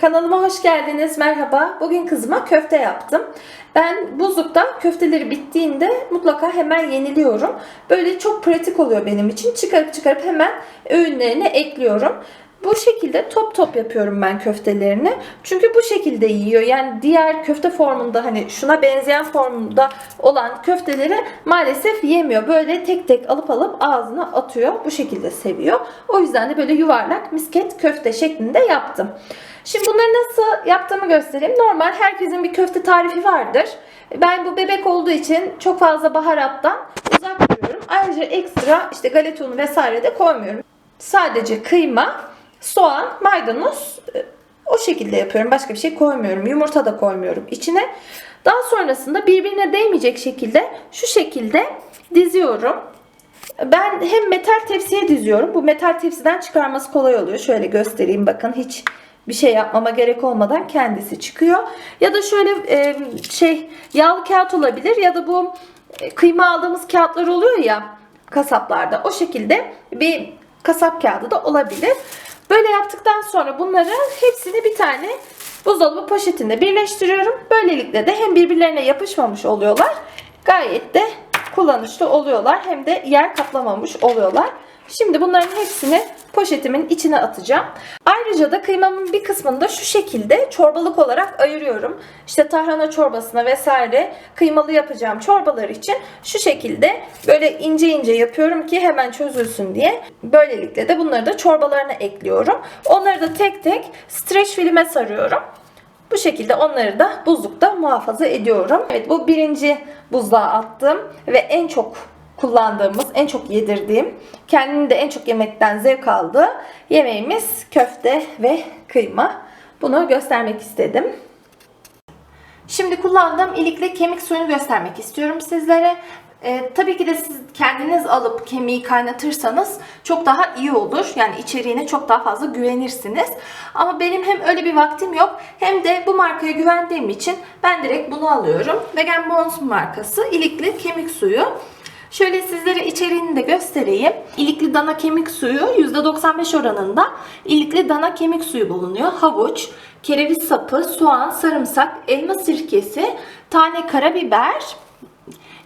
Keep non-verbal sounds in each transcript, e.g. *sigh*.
Kanalıma hoş geldiniz. Merhaba. Bugün kızıma köfte yaptım. Ben buzlukta köfteleri bittiğinde mutlaka hemen yeniliyorum. Böyle çok pratik oluyor benim için. Çıkarıp çıkarıp hemen öğünlerine ekliyorum. Bu şekilde top top yapıyorum ben köftelerini. Çünkü bu şekilde yiyor. Yani diğer köfte formunda hani şuna benzeyen formda olan köfteleri maalesef yemiyor. Böyle tek tek alıp alıp ağzına atıyor. Bu şekilde seviyor. O yüzden de böyle yuvarlak misket köfte şeklinde yaptım. Şimdi bunları nasıl yaptığımı göstereyim. Normal herkesin bir köfte tarifi vardır. Ben bu bebek olduğu için çok fazla baharattan uzak duruyorum. Ayrıca ekstra işte galeta unu vesaire de koymuyorum. Sadece kıyma, soğan, maydanoz e, o şekilde yapıyorum. Başka bir şey koymuyorum. Yumurta da koymuyorum içine. Daha sonrasında birbirine değmeyecek şekilde şu şekilde diziyorum. Ben hem metal tepsiye diziyorum. Bu metal tepsiden çıkarması kolay oluyor. Şöyle göstereyim bakın hiç bir şey yapmama gerek olmadan kendisi çıkıyor. Ya da şöyle e, şey yağlı kağıt olabilir ya da bu e, kıyma aldığımız kağıtlar oluyor ya kasaplarda. O şekilde bir kasap kağıdı da olabilir. Böyle yaptıktan sonra bunları hepsini bir tane buzdolabı poşetinde birleştiriyorum. Böylelikle de hem birbirlerine yapışmamış oluyorlar. Gayet de kullanışlı oluyorlar. Hem de yer kaplamamış oluyorlar. Şimdi bunların hepsini poşetimin içine atacağım. Ayrıca da kıymamın bir kısmını da şu şekilde çorbalık olarak ayırıyorum. İşte tarhana çorbasına vesaire kıymalı yapacağım çorbalar için şu şekilde böyle ince ince yapıyorum ki hemen çözülsün diye. Böylelikle de bunları da çorbalarına ekliyorum. Onları da tek tek streç filme sarıyorum. Bu şekilde onları da buzlukta muhafaza ediyorum. Evet bu birinci buzluğa attım ve en çok kullandığımız, en çok yedirdiğim, kendini de en çok yemekten zevk aldığı yemeğimiz köfte ve kıyma. Bunu göstermek istedim. Şimdi kullandığım ilikli kemik suyunu göstermek istiyorum sizlere. Ee, tabii ki de siz kendiniz alıp kemiği kaynatırsanız çok daha iyi olur. Yani içeriğine çok daha fazla güvenirsiniz. Ama benim hem öyle bir vaktim yok hem de bu markaya güvendiğim için ben direkt bunu alıyorum. Vegan Bones markası ilikli kemik suyu. Şöyle sizlere içeriğini de göstereyim. İlikli dana kemik suyu %95 oranında ilikli dana kemik suyu bulunuyor. Havuç, kereviz sapı, soğan, sarımsak, elma sirkesi, tane karabiber,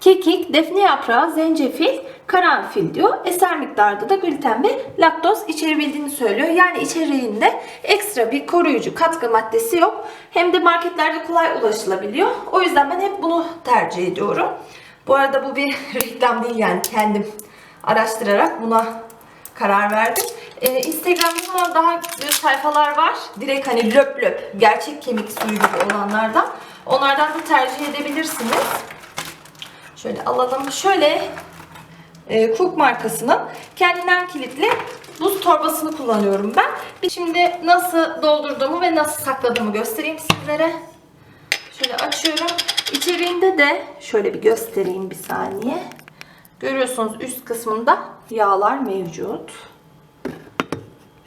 kekik, defne yaprağı, zencefil, karanfil diyor. Eser miktarda da gluten ve laktoz içerebildiğini söylüyor. Yani içeriğinde ekstra bir koruyucu katkı maddesi yok. Hem de marketlerde kolay ulaşılabiliyor. O yüzden ben hep bunu tercih ediyorum. Bu arada bu bir *laughs* reklam değil yani kendim araştırarak buna karar verdim. Ee, Instagram'da daha güzel sayfalar var. Direkt hani löp löp gerçek kemik suyu gibi olanlardan. Onlardan da tercih edebilirsiniz. Şöyle alalım. Şöyle e, Cook markasının kendinden kilitli buz torbasını kullanıyorum ben. Şimdi nasıl doldurduğumu ve nasıl sakladığımı göstereyim sizlere. Şöyle açıyorum. İçeriğinde de şöyle bir göstereyim bir saniye. Görüyorsunuz üst kısmında yağlar mevcut.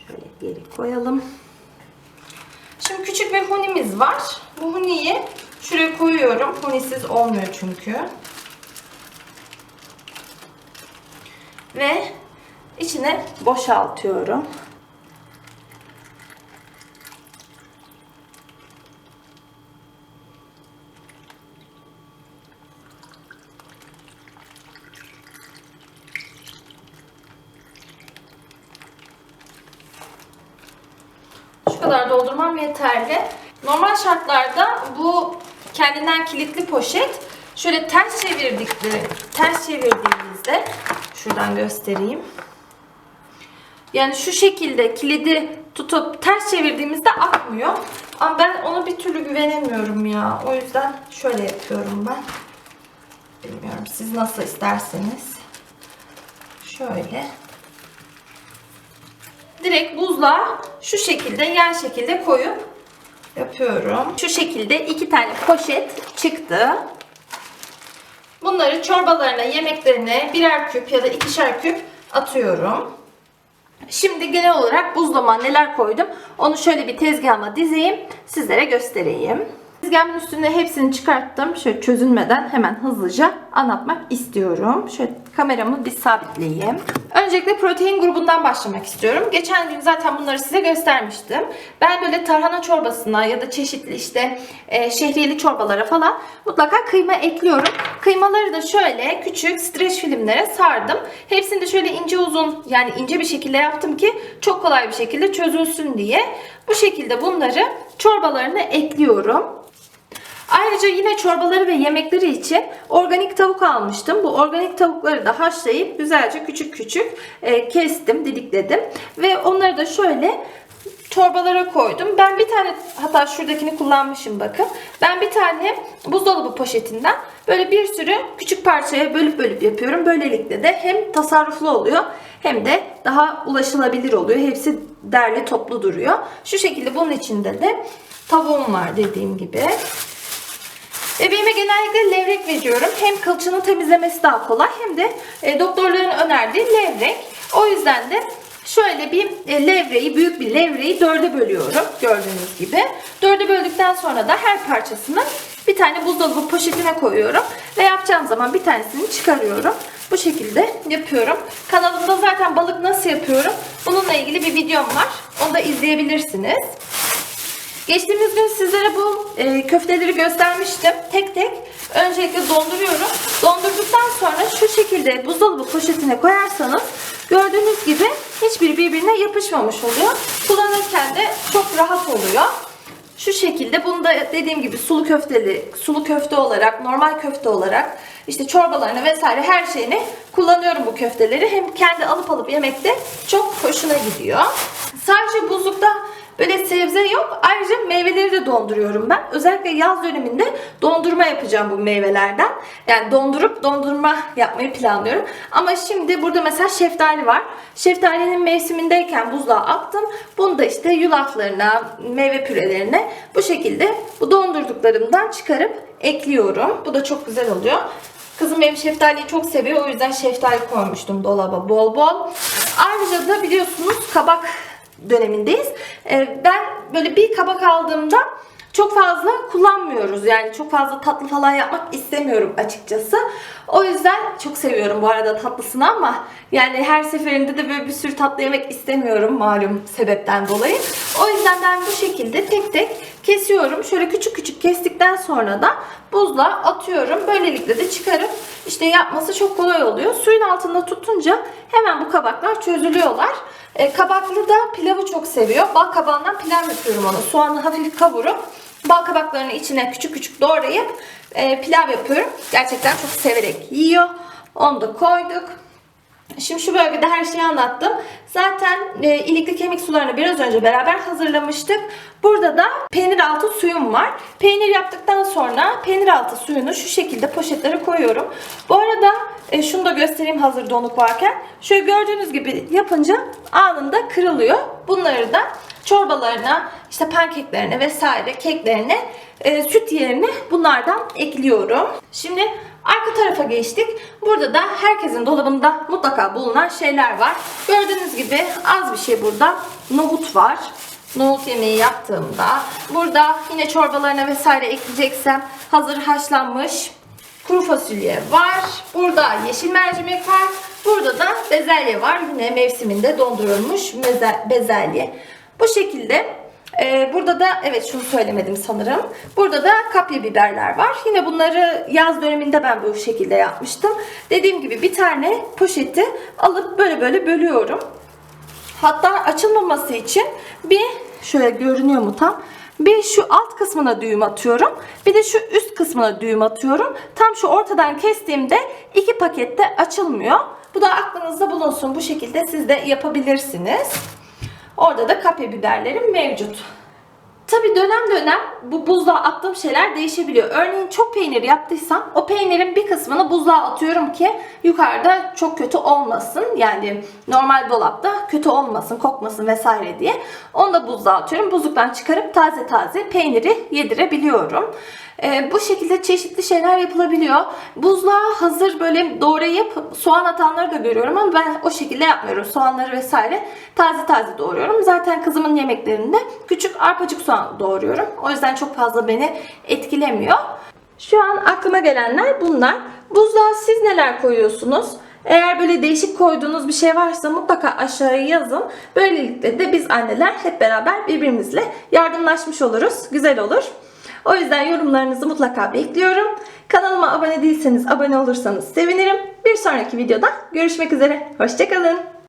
Şöyle geri koyalım. Şimdi küçük bir hunimiz var. Bu huniyi şuraya koyuyorum. Hunisiz olmuyor çünkü. Ve içine boşaltıyorum. Şu kadar doldurmam yeterli. Normal şartlarda bu kendinden kilitli poşet şöyle ters çevirdikleri, ters çevirdiğimizde şuradan göstereyim. Yani şu şekilde kilidi tutup ters çevirdiğimizde akmıyor. Ama ben ona bir türlü güvenemiyorum ya. O yüzden şöyle yapıyorum ben. Bilmiyorum siz nasıl isterseniz. Şöyle direkt buzluğa şu şekilde yer şekilde koyup yapıyorum. Şu şekilde iki tane poşet çıktı. Bunları çorbalarına, yemeklerine birer küp ya da ikişer küp atıyorum. Şimdi genel olarak buzluğuma neler koydum onu şöyle bir tezgahıma dizeyim sizlere göstereyim. Tezgahımın üstüne hepsini çıkarttım. Şöyle çözülmeden hemen hızlıca anlatmak istiyorum. Şöyle Kameramı bir sabitleyeyim. Öncelikle protein grubundan başlamak istiyorum. Geçen gün zaten bunları size göstermiştim. Ben böyle tarhana çorbasına ya da çeşitli işte e, şehriyeli çorbalara falan mutlaka kıyma ekliyorum. Kıymaları da şöyle küçük streç filmlere sardım. Hepsini de şöyle ince uzun yani ince bir şekilde yaptım ki çok kolay bir şekilde çözülsün diye. Bu şekilde bunları çorbalarına ekliyorum. Ayrıca yine çorbaları ve yemekleri için organik tavuk almıştım. Bu organik tavukları da haşlayıp güzelce küçük küçük e, kestim, didikledim. Ve onları da şöyle çorbalara koydum. Ben bir tane hatta şuradakini kullanmışım bakın. Ben bir tane buzdolabı poşetinden böyle bir sürü küçük parçaya bölüp bölüp yapıyorum. Böylelikle de hem tasarruflu oluyor hem de daha ulaşılabilir oluyor. Hepsi derli toplu duruyor. Şu şekilde bunun içinde de tavuğum var dediğim gibi. Bebeğime genellikle levrek veriyorum. Hem kılçını temizlemesi daha kolay hem de e, doktorların önerdiği levrek. O yüzden de şöyle bir e, levreyi, büyük bir levreyi dörde bölüyorum. Gördüğünüz gibi. Dörde böldükten sonra da her parçasını bir tane buzdolabı poşetine koyuyorum. Ve yapacağım zaman bir tanesini çıkarıyorum. Bu şekilde yapıyorum. Kanalımda zaten balık nasıl yapıyorum bununla ilgili bir videom var. Onu da izleyebilirsiniz. Geçtiğimiz gün sizlere bu e, köfteleri göstermiştim. Tek tek öncelikle donduruyorum. Dondurduktan sonra şu şekilde buzdolabı poşetine koyarsanız gördüğünüz gibi hiçbiri birbirine yapışmamış oluyor. Kullanırken de çok rahat oluyor. Şu şekilde bunu da dediğim gibi sulu köfteli, sulu köfte olarak, normal köfte olarak işte çorbalarını vesaire her şeyini kullanıyorum bu köfteleri. Hem kendi alıp alıp yemekte çok hoşuna gidiyor. Sadece buzlukta Böyle sebze yok. Ayrıca meyveleri de donduruyorum ben. Özellikle yaz döneminde dondurma yapacağım bu meyvelerden. Yani dondurup dondurma yapmayı planlıyorum. Ama şimdi burada mesela şeftali var. Şeftalinin mevsimindeyken buzluğa attım. Bunu da işte yulaflarına, meyve pürelerine bu şekilde bu dondurduklarımdan çıkarıp ekliyorum. Bu da çok güzel oluyor. Kızım benim şeftaliyi çok seviyor. O yüzden şeftali koymuştum dolaba bol bol. Ayrıca da biliyorsunuz kabak dönemindeyiz. Ee, ben böyle bir kabak aldığımda çok fazla kullanmıyoruz. Yani çok fazla tatlı falan yapmak istemiyorum açıkçası. O yüzden çok seviyorum bu arada tatlısını ama yani her seferinde de böyle bir sürü tatlı yemek istemiyorum malum sebepten dolayı. O yüzden ben bu şekilde tek tek kesiyorum. Şöyle küçük küçük kestikten sonra da buzluğa atıyorum. Böylelikle de çıkarıp işte yapması çok kolay oluyor. Suyun altında tutunca hemen bu kabaklar çözülüyorlar. E, kabaklı da pilavı çok seviyor. Bal kabağından pilav yapıyorum onu. Soğanı hafif kavurup bal kabaklarını içine küçük küçük doğrayıp e, pilav yapıyorum. Gerçekten çok severek yiyor. Onu da koyduk. Şimdi şu bölgede her şeyi anlattım. Zaten e, ilikli kemik sularını biraz önce beraber hazırlamıştık. Burada da peynir altı suyum var. Peynir yaptıktan sonra peynir altı suyunu şu şekilde poşetlere koyuyorum. Bu arada e, şunu da göstereyim hazır donuk varken. Şöyle gördüğünüz gibi yapınca anında kırılıyor. Bunları da çorbalarına, işte pankeklerine vesaire keklerine e, süt yerine bunlardan ekliyorum. Şimdi arka tarafa geçtik. Burada da herkesin dolabında mutlaka bulunan şeyler var. Gördüğünüz gibi az bir şey burada. Nohut var. Nohut yemeği yaptığımda. Burada yine çorbalarına vesaire ekleyeceksem hazır haşlanmış kuru fasulye var. Burada yeşil mercimek var. Burada da bezelye var. Yine mevsiminde dondurulmuş bezelye. Bu şekilde ee, burada da evet şunu söylemedim sanırım. Burada da kapya biberler var. Yine bunları yaz döneminde ben bu şekilde yapmıştım. Dediğim gibi bir tane poşeti alıp böyle böyle bölüyorum. Hatta açılmaması için bir şöyle görünüyor mu tam? Bir şu alt kısmına düğüm atıyorum. Bir de şu üst kısmına düğüm atıyorum. Tam şu ortadan kestiğimde iki pakette açılmıyor. Bu da aklınızda bulunsun. Bu şekilde siz de yapabilirsiniz. Orada da kapya biberlerim mevcut. Tabi dönem dönem bu buzluğa attığım şeyler değişebiliyor. Örneğin çok peynir yaptıysam o peynirin bir kısmını buzluğa atıyorum ki yukarıda çok kötü olmasın. Yani normal dolapta kötü olmasın, kokmasın vesaire diye. Onu da buzluğa atıyorum. Buzluktan çıkarıp taze taze peyniri yedirebiliyorum. Ee, bu şekilde çeşitli şeyler yapılabiliyor. Buzluğa hazır böyle doğrayıp soğan atanları da görüyorum ama ben o şekilde yapmıyorum. Soğanları vesaire taze taze doğruyorum. Zaten kızımın yemeklerinde küçük arpacık soğan doğruyorum. O yüzden çok fazla beni etkilemiyor. Şu an aklıma gelenler bunlar. Buzluğa siz neler koyuyorsunuz? Eğer böyle değişik koyduğunuz bir şey varsa mutlaka aşağıya yazın. Böylelikle de biz anneler hep beraber birbirimizle yardımlaşmış oluruz. Güzel olur. O yüzden yorumlarınızı mutlaka bekliyorum. Kanalıma abone değilseniz abone olursanız sevinirim. Bir sonraki videoda görüşmek üzere. Hoşçakalın.